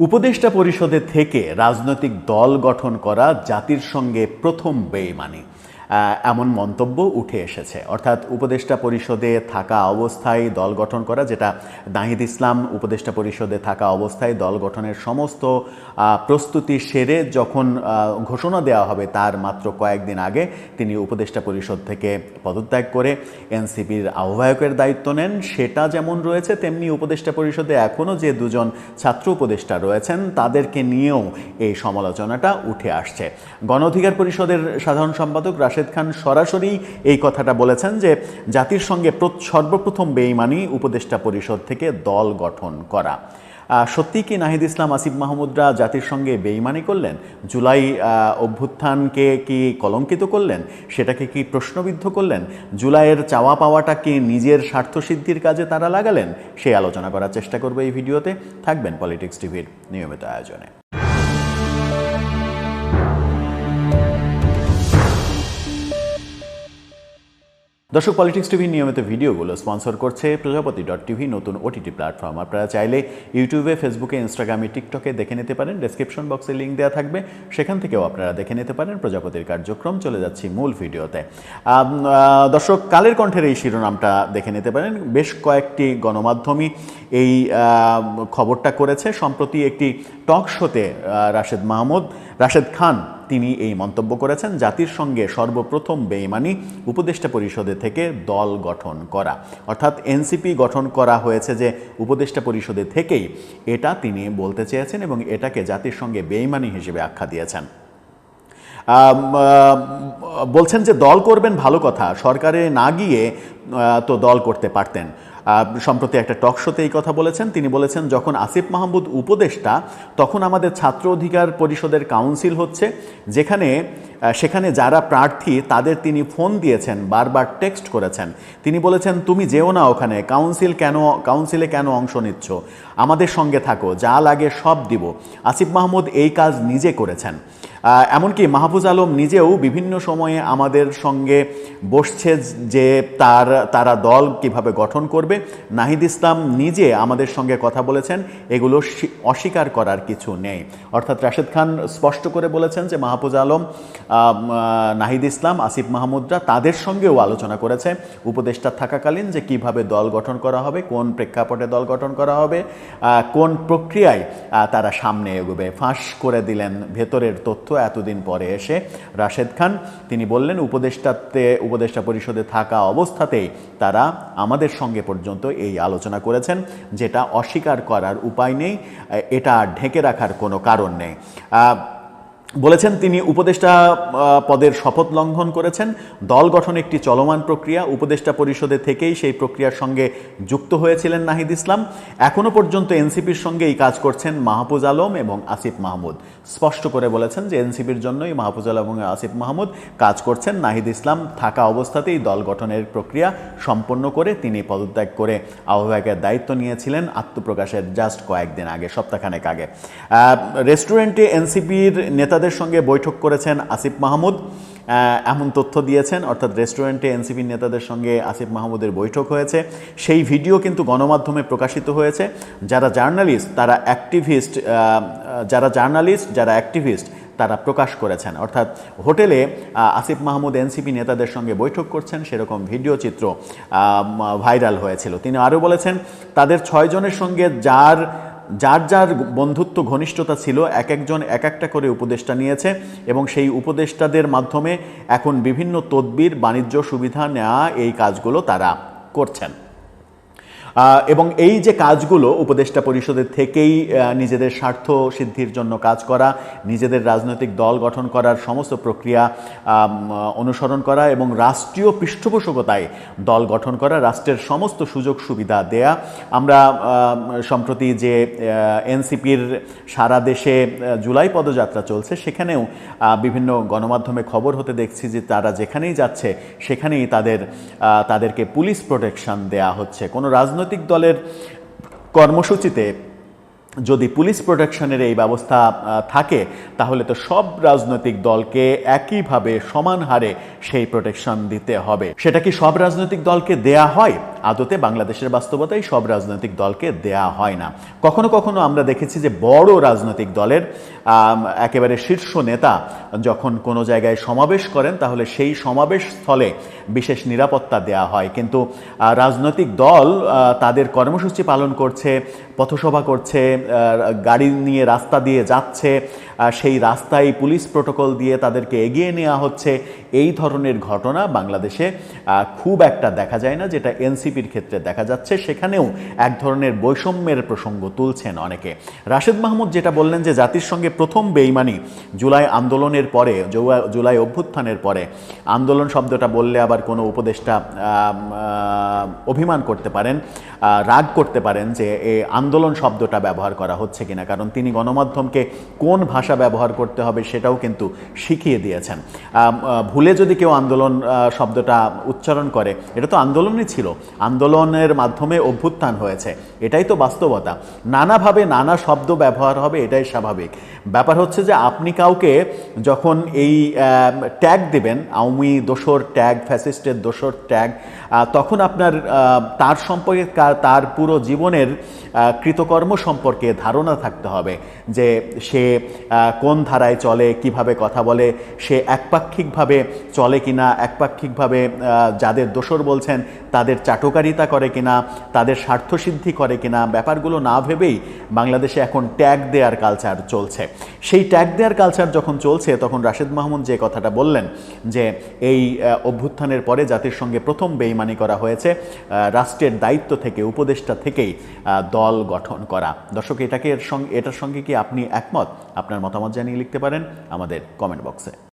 উপদেষ্টা পরিষদে থেকে রাজনৈতিক দল গঠন করা জাতির সঙ্গে প্রথম বেইমানি। এমন মন্তব্য উঠে এসেছে। অর্থাৎ উপদেষ্টা পরিষদে থাকা অবস্থায় দল গঠন করা, যেটা নাহিদ ইসলাম উপদেষ্টা পরিষদে থাকা অবস্থায় দল গঠনের সমস্ত প্রস্তুতি সেরে যখন ঘোষণা দেওয়া হবে তার মাত্র কয়েকদিন আগে তিনি উপদেষ্টা পরিষদ থেকে পদত্যাগ করে এনসিপির আহ্বায়কের দায়িত্ব নেন। সেটা যেমন রয়েছে, তেমনি উপদেষ্টা পরিষদে এখনও যে দুজন ছাত্র উপদেষ্টা রয়েছেন, তাদেরকে নিয়েও এই সমালোচনাটা উঠে আসছে। গণ অধিকার পরিষদের সাধারণ সম্পাদক রাশেদ খান সরাসরি এই কথাটা বলেছেন যে জাতির সঙ্গে সর্বপ্রথম বেইমানি উপদেষ্টা পরিষদ থেকে দল গঠন করা। সত্যি কি নাহিদ ইসলাম, আসিফ মাহমুদরা জাতির সঙ্গে বেইমানি করলেন? জুলাই অভ্যুত্থানকে কি কলঙ্কিত করলেন? সেটাকে কি প্রশ্নবিদ্ধ করলেন? জুলাইয়ের চাওয়া পাওয়াটা কি নিজের স্বার্থসিদ্ধির কাজে তারা লাগালেন? সেই আলোচনা করার চেষ্টা করবে এই ভিডিওতে। থাকবেন পলিটিক্স টিভির নিয়মিত আয়োজনে। দর্শক পলিটিক্স টিভির নিয়মিত ভিডিওগুলো স্পন্সর করছে প্রজাপতি ডট টিভি নতুন ওটিটি প্ল্যাটফর্ম আপনারা চাইলে ইউটিউবে ফেসবুকে ইনস্টাগ্রামে টিকটকে দেখে নিতে পারেন। ডেসক্রিপশন বক্সে লিঙ্ক দেওয়া থাকবে। সেখান থেকেও আপনারা দেখে নিতে পারেন প্রজাপতির কার্যক্রম। চলে যাচ্ছি মূল ভিডিওতে। দর্শক, কালের কণ্ঠের এই শিরোনামটা দেখে নিতে পারেন। বেশ কয়েকটি গণমাধ্যমই এই খবরটা করেছে। সম্প্রতি একটি টক শোতে রাশেদ মাহমুদ, রাশেদ খান তিনি এই মন্তব্য করেছেন, জাতির সঙ্গে সর্বপ্রথম বেইমানি উপদেষ্টা পরিষদে থেকে দল গঠন করা। অর্থাৎ এনসিপি গঠন করা হয়েছে যে উপদেষ্টা পরিষদে থেকেই। এটা তিনি বলতে চেয়েছেন এবং এটাকে জাতির সঙ্গে বেইমানি হিসেবে আখ্যা দিয়েছেন। বলছেন যে দল করবেন ভালো কথা, সরকারে না গিয়ে তো দল করতে পারতেন। সম্প্রতি একটা টক শোতে এই কথা বলেছেন। তিনি বলেছেন, যখন আসিফ মাহমুদ উপদেষ্টা, তখন আমাদের ছাত্র অধিকার পরিষদের কাউন্সিল হচ্ছে। যেখানে সেখানে যারা প্রার্থী, তাদের তিনি ফোন দিয়েছেন, বারবার টেক্সট করেছেন। তিনি বলেছেন, তুমি যেও না ওখানে, কাউন্সিল কেন, কাউন্সিলে কেন অংশ নিচ্ছ? আমাদের সঙ্গে থাকো, যা লাগে সব দিব। আসিফ মাহমুদ এই কাজ নিজে করেছেন। এমনকি মাহফুজ আলম নিজেও বিভিন্ন সময়ে আমাদের সঙ্গে বসছে যে তার, তারা দল কীভাবে গঠন করবে। নাহিদ ইসলাম নিজে আমাদের সঙ্গে কথা বলেছেন, এগুলো স্বী- অস্বীকার করার কিছু নেই। অর্থাৎ রাশেদ খান স্পষ্ট করে বলেছেন যে মাহফুজ আলম নাহিদ ইসলাম, আসিফ মাহমুদরা তাদের সঙ্গেও আলোচনা করেছে। উপদেষ্টা থাকাকালীন যে কীভাবে দল গঠন করা হবে, কোন প্রেক্ষাপটে দল গঠন করা হবে কোন প্রক্রিয়ায় তারা সামনে এগোবে। ফাঁস করে দিলেন ভেতরের তথ্য। এতদিন পরে এসে রাশেদ খান, তিনি বললেন উপদেষ্টাতে উপদেষ্টা পরিষদে থাকা অবস্থাতেই তারা আমাদের সঙ্গে পর্যন্ত এই আলোচনা করেছেন, যেটা অস্বীকার করার উপায় নেই এটা ঢেকে রাখার কোনো কারণ নেই। বলেছেন তিনি উপদেষ্টা পদের শপথ লঙ্ঘন করেছেন। দল গঠন একটি চলমান প্রক্রিয়া। উপদেষ্টা পরিষদে থেকেই সেই প্রক্রিয়ার সঙ্গে যুক্ত হয়েছিলেন নাহিদ ইসলাম। এখনও পর্যন্ত এনসিপির সঙ্গে এই কাজ করছেন মাহফুজ আলম এবং আসিফ মাহমুদ। স্পষ্ট করে বলেছেন যে এনসিপির জন্যই মাহফুজ আলম এবং আসিফ মাহমুদ কাজ করছেন। নাহিদ ইসলাম থাকা অবস্থাতেই দল গঠনের প্রক্রিয়া সম্পন্ন করে তিনি পদত্যাগ করে আহ্বায়কের দায়িত্ব নিয়েছিলেন আত্মপ্রকাশের জাস্ট কয়েকদিন আগে, সপ্তাহখানেক আগে। রেস্টুরেন্টে এনসিপির নেতাদের সঙ্গে বৈঠক করেছেন আসিফ মাহমুদ। এমন তথ্য দিয়েছেন, অর্থাৎ রেস্টুরেন্টে এনসিপির নেতাদের সঙ্গে আসিফ মাহমুদের বৈঠক হয়েছে। সেই ভিডিও কিন্তু গণমাধ্যমে প্রকাশিত হয়েছে। যারা জার্নালিস্ট, তারা অ্যাক্টিভিস্ট যারা জার্নালিস্ট, যারা অ্যাক্টিভিস্ট, তারা প্রকাশ করেছেন। অর্থাৎ হোটেলে আসিফ মাহমুদ এনসিপি নেতাদের সঙ্গে বৈঠক করছেন, সেরকম ভিডিও চিত্র ভাইরাল হয়েছিল। তিনি আরও বলেছেন, তাদের ছয়জনের সঙ্গে যার যার যার বন্ধুত্ব ঘনিষ্ঠতা ছিল, এক একজন এক একটা করে উপদেষ্টা নিয়েছে এবং সেই উপদেষ্টাদের মাধ্যমে এখন বিভিন্ন তদবির, বাণিজ্য সুবিধা নেওয়া এই কাজগুলো তারা করছেন। এবং এই যে কাজগুলো উপদেষ্টা পরিষদের থেকেই নিজেদের স্বার্থ সিদ্ধির জন্য কাজ করা, নিজেদের রাজনৈতিক দল গঠন করার সমস্ত প্রক্রিয়া অনুসরণ করা এবং রাষ্ট্রীয় পৃষ্ঠপোষকতায় দল গঠন করা, রাষ্ট্রের সমস্ত সুযোগ সুবিধা দেয়া, আমরা সম্প্রতি যে এনসিপির সারা দেশে জুলাই পদযাত্রা চলছে, সেখানেও বিভিন্ন গণমাধ্যমে খবর হতে দেখছি যে তারা যেখানেই যাচ্ছে, সেখানেই তাদের তাদেরকে পুলিশ প্রোটেকশন দেয়া হচ্ছে। কোনো রাজনৈতিক দলের কর্মসূচিতে যদি পুলিশ প্রোটেকশনের এই ব্যবস্থা থাকে, তাহলে তো সব রাজনৈতিক দলকে একইভাবে সমান হারে সেই প্রোটেকশন দিতে হবে। সেটা কি সব রাজনৈতিক দলকে দেয়া হয়? আদতে বাংলাদেশের বাস্তবতায় সব রাজনৈতিক দলকে দেয়া হয় না। কখনো কখনো আমরা দেখেছি যে বড় রাজনৈতিক দলের একেবারে শীর্ষ নেতা যখন কোনো জায়গায় সমাবেশ করেন, তাহলে সেই সমাবেশ স্থলে বিশেষ নিরাপত্তা দেয়া হয়। কিন্তু রাজনৈতিক দল তাদের কর্মসূচি পালন করছে, পথসভা করছে গাড়ি নিয়ে রাস্তা দিয়ে যাচ্ছে সেই রাস্তায় পুলিশ প্রোটোকল দিয়ে তাদেরকে এগিয়ে নেওয়া হচ্ছে। এই ধরনের ঘটনা বাংলাদেশে খুব একটা দেখা যায় না, যেটা এনসিপির ক্ষেত্রে দেখা যাচ্ছে সেখানেও এক ধরনের বৈষম্যের প্রসঙ্গ তুলছেন অনেকে। রাশেদ মাহমুদ যেটা বললেন যে জাতির সঙ্গে প্রথম বেইমানি জুলাই আন্দোলনের পরে জুলাই অভ্যুত্থানের পরে। আন্দোলন শব্দটা বললে আবার কোনো উপদেষ্টা অভিমান করতে পারেন রাগ করতে পারেন যে এই আন্দোলন শব্দটা ব্যবহার করা হচ্ছে কিনা। কারণ তিনি গণমাধ্যমকে কোন ভাষা ব্যবহার করতে হবে সেটাও কিন্তু শিখিয়ে দিয়েছেন। ভুলে যদি কেউ আন্দোলন শব্দটা উচ্চারণ করে, এটা তো আন্দোলনই ছিল। আন্দোলনের মাধ্যমে অভ্যুত্থান হয়েছে। এটাই তো বাস্তবতা। নানাভাবে নানা শব্দ ব্যবহার হবে, এটাই স্বাভাবিক। ব্যাপার হচ্ছে যে আপনি কাউকে যখন এই ট্যাগ দেবেন, আওয়ামী দোসর ট্যাগ, ফ্যাসিস্টের দোসর ট্যাগ তখন আপনার আহ, তার সম্পর্কে তার পুরো জীবনের কৃতকর্ম সম্পর্কে ধারণা থাকতে হবে যে সে কোন ধারায় চলে কীভাবে কথা বলে সে একপাক্ষিকভাবে চলে কিনা একপাক্ষিকভাবে যাদের দোসর বলছেন তাদের চাটকারিতা করে কিনা তাদের স্বার্থসিদ্ধি করে কিনা ব্যাপারগুলো না ভেবেই বাংলাদেশে এখন ট্যাগ দেওয়ার কালচার চলছে। সেই ট্যাগ দেওয়ার কালচার যখন চলছে তখন রাশেদ মাহমুদ যে কথাটা বললেন যে এই অভ্যুত্থানের পরে জাতির সঙ্গে প্রথম বেইমানি করা হয়েছে রাষ্ট্রের দায়িত্ব থেকে, উপদেষ্টা থেকেই দল গঠন করা। দর্শক, এটাকে এর সঙ্গে, এটার সঙ্গে কি আপনি একমত? আপনার মতামত জানিয়ে লিখতে পারেন আমাদের কমেন্ট বক্সে